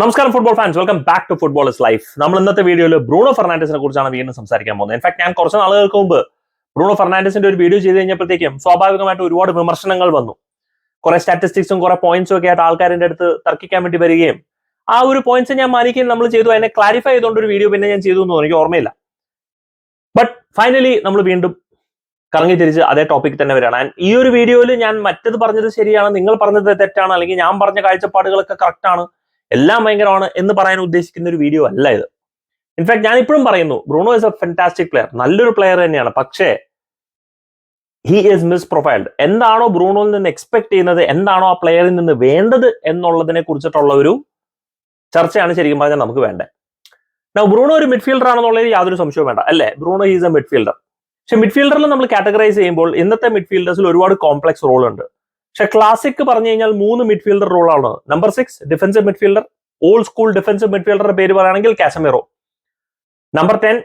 നമസ്കാരം football fans welcome back to football is life നമ്മൾ ഇന്നത്തെ വീഡിയോയിൽ ബ്രൂണോ ഫെർണാൻഡസിനെ കുറിച്ചാണ് വീണ്ടും സംസാരിക്കാൻ പോകുന്നത്. ഇൻഫാക്ട് ഞാൻ കുറച്ച് നാളുകൾക്ക് മുമ്പ് ബ്രൂണോ ഫെർണാൻഡസിന്റെ ഒരു വീഡിയോ ചെയ്ത് കഴിഞ്ഞപ്പോഴത്തേക്കും സ്വാഭാവികമായിട്ട് ഒരുപാട് വിമർശനങ്ങൾ വന്നു. കുറെ സ്റ്റാറ്റിസ്റ്റിക്സും കുറെ പോയിന്റ്സും ഒക്കെ ആയിട്ട് ആൾക്കാരുടെ അടുത്ത് തർക്കിക്കാൻ വേണ്ടി വരികയും ആ ഒരു പോയിന്റ്സ് ഞാൻ മാനിക്കുകയും നമ്മൾ ചെയ്തു. അതിനെ ക്ലാരിഫൈ ചെയ്തുകൊണ്ട് ഒരു വീഡിയോ പിന്നെ ഞാൻ ചെയ്തു എന്ന് എനിക്ക് ഓർമ്മയില്ല. ബട്ട് ഫൈനലി നമ്മൾ വീണ്ടും കറങ്ങി തിരിച്ച് അതേ ടോപ്പിക് തന്നെ വരികയാണ്. ഈ ഒരു വീഡിയോയിൽ ഞാൻ മറ്റത് പറഞ്ഞത് ശരിയാണ് നിങ്ങൾ പറഞ്ഞത് തെറ്റാണ് അല്ലെങ്കിൽ ഞാൻ പറഞ്ഞ കാഴ്ചപ്പാടുകളൊക്കെ കറക്റ്റ് ആണ്. എല്ലാം ഭയങ്കരമാണ് എന്ന് പറയാൻ ഉദ്ദേശിക്കുന്ന ഒരു വീഡിയോ അല്ല ഇത്. ഇൻഫാക്ട് ഞാൻ ഇപ്പോഴും പറയുന്നു Bruno is a fantastic player നല്ലൊരു പ്ലെയർ തന്നെയാണ്. പക്ഷേ ഹി ഈസ് മിസ് പ്രൊഫൈൽഡ് എന്താണോ ബ്രൂണോയിൽ നിന്ന് എക്സ്പെക്ട് ചെയ്യുന്നത് എന്താണോ ആ പ്ലെയറിൽ നിന്ന് വേണ്ടത് എന്നുള്ളതിനെ കുറിച്ചിട്ടുള്ള ഒരു ചർച്ചയാണ് ശരിക്കും പറഞ്ഞാൽ നമുക്ക് വേണ്ടത്. Now, ബ്രൂണോ ഒരു മിഡ്ഫീൽഡർ ആണെന്നുള്ളതിൽ യാതൊരു സംശയവും വേണ്ട. അല്ലേ? ബ്രൂണോ ഈസ് എ മിഡ്ഫീൽഡർ പക്ഷെ മിഡ്ഫീൽഡറിൽ നമ്മൾ കാറ്റഗറൈസ് ചെയ്യുമ്പോൾ ഇന്നത്തെ മിഡ്ഫീൽഡേഴ്സിൽ ഒരുപാട് കോംപ്ലക്സ് റോൾ ഉണ്ട്. പക്ഷെ ക്ലാസിക് പറഞ്ഞു കഴിഞ്ഞാൽ മൂന്ന് മിഡ്ഫീൽഡർ റോളാണ് number six defensive midfielder old school defensive മിഡ്ഫീൽഡറുടെ പേര് പറയുകയാണെങ്കിൽ Casemiro number ten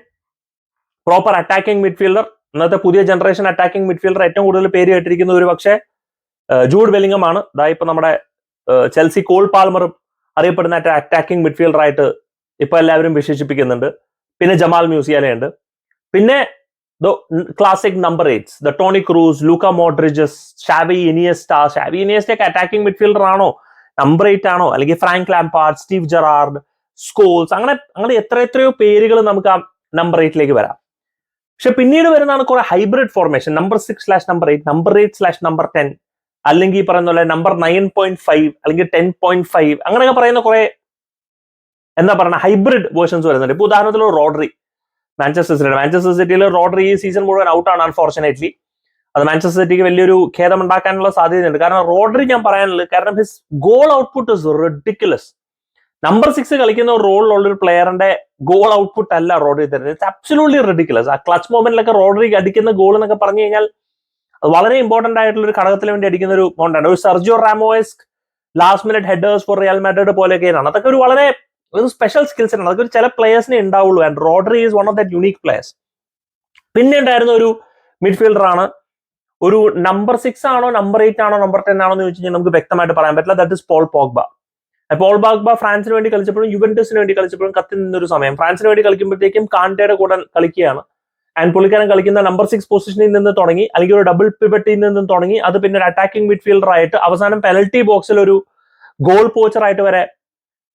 proper attacking midfielder ഇന്നത്തെ പുതിയ ജനറേഷൻ അറ്റാക്കിംഗ് മിഡ്ഫീൽഡർ ഏറ്റവും കൂടുതൽ പേര് കേട്ടിരിക്കുന്ന ഒരു പക്ഷേ ജൂഡ് വെല്ലിംഗം ആണ്. ഇതാ ഇപ്പൊ നമ്മുടെ ചെൽസി കോൾ പാൽമറും അറിയപ്പെടുന്ന അറ്റാക്കിംഗ് മിഡ്ഫീൽഡർ ആയിട്ട് ഇപ്പൊ എല്ലാവരും വിശേഷിപ്പിക്കുന്നുണ്ട്. പിന്നെ ജമാൽ മ്യൂസിയാല ഉണ്ട് പിന്നെ classic number eights, the Tony Cruz, Luka Modric Xavi Iniesta, Xavi Iniesta ഒക്കെ അറ്റാക്കിംഗ് മിഡ്ഫീൽഡർ ആണോ? നമ്പർ എയ്റ്റ് ആണോ? അല്ലെങ്കിൽ Frank Lampard Steven Gerrard Scholes അങ്ങനെ അങ്ങനെ എത്ര എത്രയോ പേരുകൾ നമുക്ക് ആ നമ്പർ എയ്റ്റിലേക്ക് വരാം. പക്ഷെ പിന്നീട് വരുന്നതാണ് കുറെ hybrid formation number six slash number eight number eight slash number ten അല്ലെങ്കിൽ ഈ പറയുന്ന പോലെ നമ്പർ നയൻ പോയിന്റ് ഫൈവ് അല്ലെങ്കിൽ ടെൻ പോയിന്റ് ഫൈവ് അങ്ങനെയൊക്കെ പറയുന്ന കുറെ എന്താ പറയുക ഹൈബ്രിഡ് വേർഷൻസ് വരുന്നുണ്ട്. ഇപ്പൊ ഉദാഹരണത്തിൽ റോഡറി മാഞ്ചസ്റ്റർ സിറ്റി മാഞ്ചസ്റ്റർ സിറ്റിയിൽ റോഡറി ഈ സീസൺ മുഴുവൻ ഔട്ട് ആണ് അൺഫോർച്ചുനേറ്റ്ലി അത് മാഞ്ചസ്റ്റർ സിറ്റിക്ക് വലിയൊരു ഖേദം ഉണ്ടാക്കാനുള്ള സാധ്യതയുണ്ട്. കാരണം റോഡറി ഞാൻ പറയാനുള്ളത് കാരണം his goal output is ridiculous number six കളിക്കുന്ന റോളിലുള്ള ഒരു പ്ലെയറിന്റെ ഗോൾ ഔട്ട്പുട്ട് അല്ല റോഡറി തരുന്നത്. ഇറ്റ്സ് അബ്സലൂട്ട്ലി റെഡിക്കുലസ് ആ ക്ലച്ച് മൊമെന്റിലൊക്കെ റോഡറി അടിക്കുന്ന ഗോൾ എന്നൊക്കെ പറഞ്ഞു കഴിഞ്ഞാൽ അത് വളരെ ഇമ്പോർട്ടന്റ് ആയിട്ടുള്ള ഒരു ഘടകത്തിന് വേണ്ടി അടിക്കുന്ന ഒരു മൗണ്ടാണ് ഒരു Sergio Ramos last minute headers for Real Madrid പോലെയൊക്കെയാണ് അതൊക്കെ ഒരു വളരെ ഒരു സ്പെഷ്യൽ സ്കിൽസ് ആണ് അതൊക്കെ ചില പ്ലേയേഴ്സിനെ ഉണ്ടാവുള്ളൂ and Rodri is one of that unique players പിന്നെ ഉണ്ടായിരുന്ന ഒരു മിഡ്ഫീൽഡർ ആണ്. ഒരു നമ്പർ സിക്സ് ആണോ നമ്പർ എയ്റ്റ് ആണോ നമ്പർ ടെൻ ആണോ എന്ന് ചോദിച്ചു കഴിഞ്ഞാൽ നമുക്ക് വ്യക്തമായിട്ട് പറയാൻ പറ്റില്ല. That is Paul Pogba Paul Pogba ഫ്രാൻസിന് വേണ്ടി കളിച്ചപ്പോഴും യുവന്റസിന് വേണ്ടി കളിച്ചപ്പോഴും കത്തി നിന്നൊരു സമയം. ഫ്രാൻസിന് വേണ്ടി കളിക്കുമ്പോഴത്തേക്കും കാണ്ടയുടെ കൂടെ കളിക്കുകയാണ്. ആൻഡ് പുള്ളിക്കാരൻ കളിക്കുന്ന നമ്പർ സിക്സ് പൊസിഷനിൽ നിന്ന് തുടങ്ങി അല്ലെങ്കിൽ ഒരു ഡബിൾ പിവറ്റിൽ നിന്ന് തുടങ്ങി അത് പിന്നെ ഒരു അറ്റാക്കിംഗ് മിഡ്ഫീൽഡർ ആയിട്ട് അവസാനം പെനൽറ്റി ബോക്സിൽ ഒരു ഗോൾ പോച്ചറായിട്ട് വരെ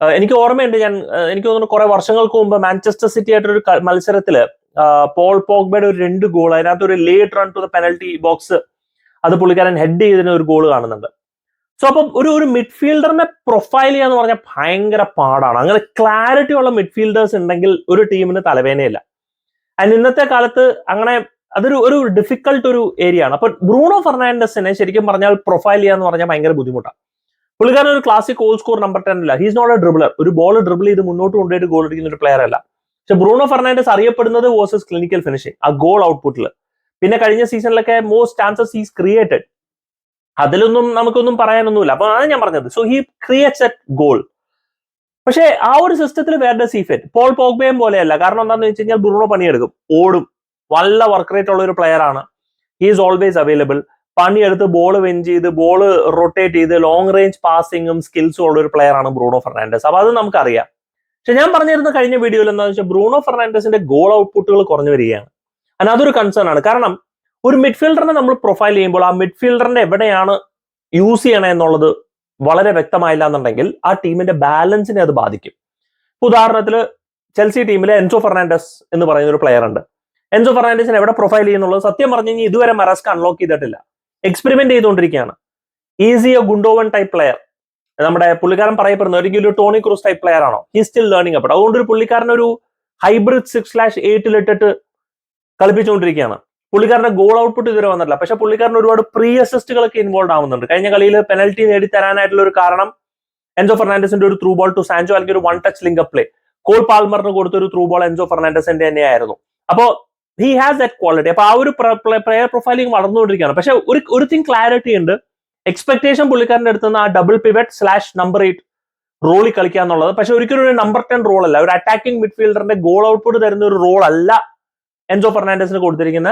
എനിക്ക് ഓർമ്മയുണ്ട് ഞാൻ എനിക്ക് തോന്നുന്നു കുറെ വർഷങ്ങൾക്ക് മുമ്പ് മാഞ്ചസ്റ്റർ സിറ്റി ആയിട്ടൊരു ഒരു മത്സരത്തിൽ പോൾ പോഗ്ബയുടെ ഒരു രണ്ട് ഗോൾ അതിനകത്ത് ഒരു late run to the penalty box അത് പുള്ളിക്കാരൻ ഹെഡ് ചെയ്തതിന് ഒരു ഗോൾ കാണുന്നുണ്ട്. സോ അപ്പം ഒരു ഒരു മിഡ്ഫീൽഡറിനെ പ്രൊഫൈൽ ചെയ്യാന്ന് പറഞ്ഞാൽ ഭയങ്കര പാടാണ്. അങ്ങനെ ക്ലാരിറ്റി ഉള്ള മിഡ്ഫീൽഡേഴ്സ് ഉണ്ടെങ്കിൽ ഒരു ടീമിന് തലവേനയില്ല ആൻഡ് ഇന്നത്തെ കാലത്ത് അങ്ങനെ അതൊരു ഒരു ഡിഫിക്കൽട്ട് ഒരു ഏരിയ ആണ്. അപ്പൊ ബ്രൂണോ ഫെർണാൻഡസിനെ ശരിക്കും പറഞ്ഞാൽ പ്രൊഫൈൽ ചെയ്യാന്ന് പറഞ്ഞാൽ ഭയങ്കര ബുദ്ധിമുട്ടാണ്. പുള്ളിക്കാരൻ ഒരു classic goal score number ten അല്ല. ഹീസ് നോട്ട് എ ഡ്രിബിളർ ഒരു ബോൾ ഡ്രിബിൾ ചെയ്ത് മുന്നോട്ട് കൊണ്ടുപോയിട്ട് ഗോൾ അടിക്കുന്ന ഒരു പ്ലെയർ അല്ല. പക്ഷെ ബ്രൂണോ ഫെർണാൻഡസ് അറിയപ്പെടുന്നത് വേഴ്സസ് ക്ലിനിക്കൽ ഫിനിഷിംഗ് ആ ഗോൾ ഔട്ട്പുട്ടിൽ പിന്നെ കഴിഞ്ഞ സീസണിലൊക്കെ മോസ്റ്റ് ചാൻസസ് ഹീസ് ക്രിയേറ്റഡ് അതിലൊന്നും നമുക്കൊന്നും പറയാനൊന്നുമില്ല. അപ്പൊ അതാണ് ഞാൻ പറഞ്ഞത്. So he creates it goal പക്ഷേ ആ ഒരു സിസ്റ്റത്തിൽ വേറെ സീഫെറ്റ് പോൾ പോഗ്ബയും പോലെയല്ല. കാരണം എന്താണെന്ന് വെച്ച് കഴിഞ്ഞാൽ ബ്രൂണോ പണിയെടുക്കും. ഓടും. നല്ല വർക്ക് റേറ്റ് ഉള്ള ഒരു പ്ലെയർ ആണ്. ഹി ഈസ് ഓൾവേസ് അവൈലബിൾ പണിയെടുത്ത് ബോൾ വിൻ ചെയ്ത് ബോൾ റൊട്ടേറ്റ് ചെയ്ത് ലോങ് റേഞ്ച് പാസിങ്ങും സ്കിൽസും ഉള്ള ഒരു പ്ലെയർ ആണ് ബ്രൂണോ ഫെർണാൻഡസ് അപ്പൊ അത് നമുക്കറിയാം. പക്ഷെ ഞാൻ പറഞ്ഞിരുന്ന കഴിഞ്ഞ വീഡിയോയിൽ എന്താണെന്ന് വെച്ചാൽ ബ്രൂണോ ഫെർണാൻഡസിന്റെ ഗോൾ ഔട്ട്പുട്ടുകൾ കുറഞ്ഞു വരികയാണ്. അതിന് അതൊരു കൺസേൺ ആണ്. കാരണം ഒരു മിഡ്ഫീൽഡറിനെ നമ്മൾ പ്രൊഫൈൽ ചെയ്യുമ്പോൾ ആ മിഡ്ഫീൽഡറിന്റെ എവിടെയാണ് യൂസ് ചെയ്യണേ എന്നുള്ളത് വളരെ വ്യക്തമായില്ല എന്നുണ്ടെങ്കിൽ ആ ടീമിന്റെ ബാലൻസിനെ അത് ബാധിക്കും. ഉദാഹരണത്തിന് ചെൽസി ടീമിലെ എൻസോ ഫെർണാൻഡസ് എന്ന് പറയുന്ന ഒരു പ്ലെയർ ഉണ്ട്. എൻസോ ഫെർണാൻഡസിനെ എവിടെ പ്രൊഫൈൽ ചെയ്യുന്നുള്ളത്? സത്യം പറഞ്ഞു കഴിഞ്ഞാൽ ഇതുവരെ മെറസ്ക് അൺലോക്ക് ചെയ്തിട്ടില്ല. എക്സ്പെരിമെന്റ് ചെയ്തുകൊണ്ടിരിക്കുകയാണ്. Is he a Gundogan type player നമ്മുടെ പുള്ളിക്കാരൻ പറയപ്പെടുന്ന ഒരിക്കലും ഒരു ടോണി ക്രൂസ് ടൈപ്പ് പ്ലെയർ ആണോ? ഹി സ്റ്റിൽ ലേണിംഗ് അപ്പ് അതുകൊണ്ട് ഒരു പുള്ളിക്കാരൻ ഒരു ഹൈബ്രിഡ് സിക്സ് സ്ലാഷ് എയ്റ്റിലിട്ടിട്ട് കളിപ്പിച്ചുകൊണ്ടിരിക്കുകയാണ്. പുള്ളിക്കാരന്റെ ഗോൾ ഔട്ട്പുട്ട് ഇതുവരെ വന്നിട്ടില്ല. പക്ഷെ പുള്ളിക്കാരൻ ഒരുപാട് പ്രീ അസിസ്റ്റുകളൊക്കെ ഇൻവോൾവ് ആവുന്നുണ്ട്. കഴിഞ്ഞ കളിയിൽ പെനൽറ്റി നേടി തരാനായിട്ടുള്ള ഒരു കാരണം എൻസോ ഫെർണാൻഡസിന്റെ ഒരു ത്രൂ ബോൾ ടു സാൻജോ അല്ലെങ്കിൽ ഒരു one touch link play Cole പാൽമറിന് കൊടുത്ത ഒരു ത്രൂ ബോൾ എൻസോ ഫെർണാൻഡസിന്റെ തന്നെയായിരുന്നു. അപ്പോ ഹി ഹാസ് ദറ്റ് ക്വാളിറ്റി അപ്പൊ ആ ഒരു പ്ലെയർ പ്രൊഫൈലിംഗ് വളർന്നുകൊണ്ടിരിക്കുകയാണ്. പക്ഷെ ഒരു ഒരു തിങ് ക്ലാരിറ്റി ഉണ്ട്. എക്സ്പെക്ടേഷൻ പുള്ളിക്കാരന്റെ അടുത്ത് നിന്ന് ആ double pivot slash number eight റോളിൽ കളിക്കുക എന്നുള്ളത്. പക്ഷെ ഒരിക്കലും ഒരു നമ്പർ ടെൻ റോൾ അല്ല. ഒരു അറ്റാക്കിംഗ് മിഡ്ഫീൽഡറിന്റെ ഗോൾ ഔട്ട്പുട്ട് തരുന്ന ഒരു റോൾ അല്ല എൻസോ ഫെർണാൻഡസിന് കൊടുത്തിരിക്കുന്ന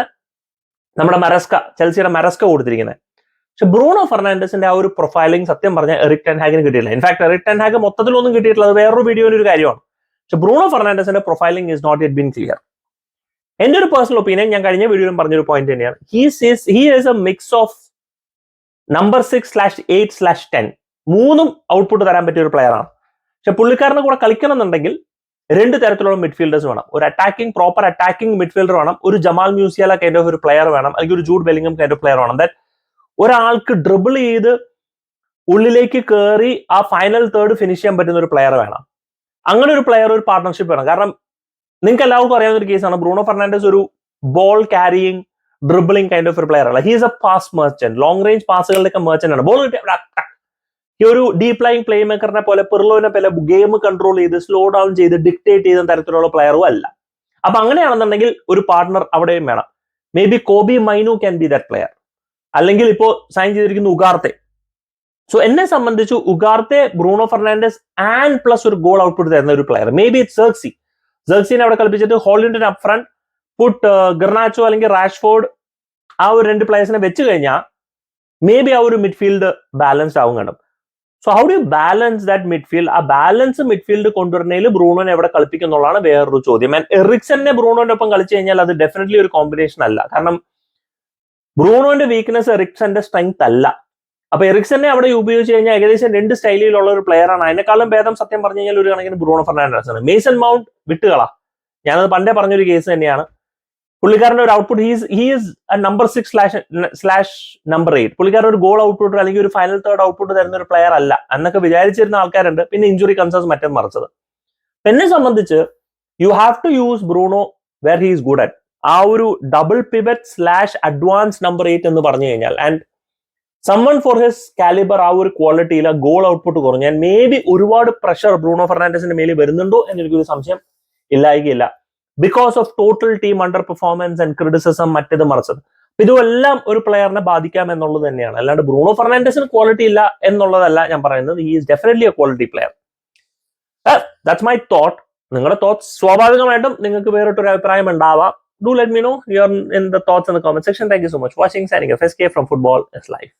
നമ്മുടെ മരസ്ക ചെൽസിയുടെ മരസ്ക കൊടുത്തിരിക്കുന്നത്. പക്ഷെ ബ്രൂണോ ഫെർണാണ്ടസിന്റെ ആ ഒരു പ്രൊഫൈലിംഗ് സത്യം പറഞ്ഞാൽ എറിക് ടെൻഹാഗിന് കിട്ടിയില്ല ഇൻഫാക്ട് എറിക് ടെൻഹാഗ് മൊത്തത്തിലൊന്നും കിട്ടിയിട്ടില്ല. അത് വേറൊരു വീഡിയോയിൽ ഒരു കാര്യമാണ്. പക്ഷെ Bruno ഫെർണാണ്ടസിന്റെ profiling is not yet been clear എന്റെ ഒരു പേഴ്സണൽ ഒപ്പീനിയൻ ഞാൻ കഴിഞ്ഞ വീഡിയോയിലും പറഞ്ഞൊരു പോയിന്റ് തന്നെയാണ്. He's he is a mix of number six slash eight slash ten മൂന്നും ഔട്ട്പുട്ട് തരാൻ പറ്റിയ ഒരു പ്ലെയർ ആണ്. പക്ഷെ പുള്ളിക്കാരനെ കൂടെ കളിക്കണം എന്നുണ്ടെങ്കിൽ രണ്ട് തരത്തിലുള്ള മിഡ്ഫീൽഡേഴ്സ് വേണം. ഒരു അറ്റാക്കിംഗ് പ്രോപ്പർ അറ്റാക്കിംഗ് മിഡ്ഫീൽഡർ വേണം. ഒരു ജമാൽ മ്യൂസിയാല കൈൻഡ് ഓഫ് ഒരു പ്ലെയർ വേണം. അല്ലെങ്കിൽ ഒരു Jude Bellingham kind of player വേണം. ദാറ്റ് ഒരാൾക്ക് ഡ്രിബിൾ ചെയ്ത് ഉള്ളിലേക്ക് കയറി ആ ഫൈനൽ തേർഡ് ഫിനിഷ് ചെയ്യാൻ പറ്റുന്ന ഒരു പ്ലെയർ വേണം. അങ്ങനെ ഒരു പ്ലെയർ ഒരു പാർട്ണർഷിപ്പ് വേണം. കാരണം നിങ്ങൾക്ക് എല്ലാവർക്കും അറിയാവുന്ന ഒരു കേസാണ് ബ്രൂണോ ഫെർണാണ്ടസ് ഒരു ball carrying dribbling kind of ഒരു പ്ലെയർ അല്ല. He's a pass merchant long range പാസുകളുടെ merchant ആണ്. ബോൾ ഈ ഒരു ഡീപ് ലൈങ് പ്ലേ മേക്കറിനെ പോലെ പെർലോനെ പോലെ ഗെയിം കൺട്രോൾ ചെയ്ത് സ്ലോ ഡൗൺ ചെയ്ത് ഡിക്റ്റേറ്റ് ചെയ്യുന്ന തരത്തിലുള്ള പ്ലെയറും അല്ല. അപ്പൊ അങ്ങനെയാണെന്നുണ്ടെങ്കിൽ ഒരു പാർട്ണർ അവിടെയും വേണം. May be Kobbie Mainoo can be that player അല്ലെങ്കിൽ ഇപ്പോ സൈൻ ചെയ്തിരിക്കുന്ന ഉഗാർത്തെ. സോ എന്നെ സംബന്ധിച്ചു Ugarte Bruno Fernandes and plus ഒരു ഗോൾ ഔട്ട്പുട്ട് തരുന്ന ഒരു player may be it Zirkzee സെർക്സിനെ അവിടെ കളിപ്പിച്ചിട്ട് ഹോളിൻഡിന് അപ് ഫ്രണ്ട് പുട്ട് ഗർണാച്ചോ അല്ലെങ്കിൽ റാഷ്ഫോർഡ് ആ ഒരു രണ്ട് പ്ലേയേഴ്സിനെ വെച്ച് കഴിഞ്ഞാൽ മേ ബി ആ ഒരു മിഡ്ഫീൽഡ് ബാലൻസ്ഡ് ആവും കാണും so how do balance that midfield ആ ബാലൻസ് മിഡ്ഫീൽഡ് കൊണ്ടുവരുന്നതിൽ ബ്രൂണോനെ എവിടെ കളിപ്പിക്കുന്നുള്ളതാണ് വേറൊരു ചോദ്യം. ആൻഡ് എറിക്സനെ ബ്രൂണോന്റെ ഒപ്പം കളിച്ചു കഴിഞ്ഞാൽ അത് ഡെഫിനറ്റ്ലി ഒരു കോമ്പിനേഷൻ അല്ല. കാരണം ബ്രൂണോന്റെ വീക്ക്നെസ് എറിക്സന്റെ സ്ട്രെങ്ത് അല്ല. അപ്പൊ എറിക്സനെ അവിടെ ഉപയോഗിച്ച് കഴിഞ്ഞാൽ ഏകദേശം രണ്ട് സ്റ്റൈലിലുള്ള ഒരു പ്ലെയറാണ് അതിനേക്കാളും ഭേദം സത്യം പറഞ്ഞു കഴിഞ്ഞാൽ ഒരു കണക്കിന് ബ്രൂണോ ഫെർണാണ്ടസ് ആണ്. മേസൺ മൗണ്ട് വിട്ടുകളാ. ഞാനത് പണ്ടേ പറഞ്ഞൊരു കേസ് തന്നെയാണ്. പുള്ളിക്കാരന്റെ ഒരു output he's he's number six slash slash number eight പുള്ളിക്കാരൻ ഒരു ഗോൾ ഔട്ട്പുട്ട് അല്ലെങ്കിൽ ഒരു ഫൈനൽ തേർഡ് ഔട്ട്പുട്ട് തരുന്ന ഒരു പ്ലെയർ അല്ല എന്നൊക്കെ വിചാരിച്ചിരുന്ന ആൾക്കാരുണ്ട്. പിന്നെ ഇഞ്ചുറി കൺസേൺസ് മറ്റേ മറിച്ചത്. എന്നെ സംബന്ധിച്ച് you have to use Bruno where he's good at ആ ഒരു double pivot slash advance number eight എന്ന് പറഞ്ഞു കഴിഞ്ഞാൽ and someone for his calibre ആ ഒരു ക്വാളിറ്റിയിൽ ആ ഗോൾ ഔട്ട്പുട്ട് കുറഞ്ഞു ഞാൻ മേ ബി ഒരുപാട് പ്രഷർ ബ്രൂണോ ഫെർണാണ്ടസിന്റെ മേലിൽ വരുന്നുണ്ടോ എന്നെനിക്കൊരു സംശയം ഇല്ലായികയില്ല. Because of total team under performance and criticism മറ്റേത് മറിച്ചത്. ഇതുമെല്ലാം ഒരു പ്ലെയറിനെ ബാധിക്കാം എന്നുള്ളത് തന്നെയാണ്. അല്ലാണ്ട് ബ്രൂണോ ഫെർണാണ്ടസിന് ക്വാളിറ്റി ഇല്ല എന്നുള്ളതല്ല ഞാൻ പറയുന്നത്. ഈ is definitely a quality player that's my thought നിങ്ങളുടെ തോട്ട്സ് സ്വാഭാവികമായിട്ടും നിങ്ങൾക്ക് വേറിട്ടൊരു അഭിപ്രായം ഉണ്ടാവാം. Do let me know your in the thoughts in the comment section thank you so much watching Sanik F K from football is life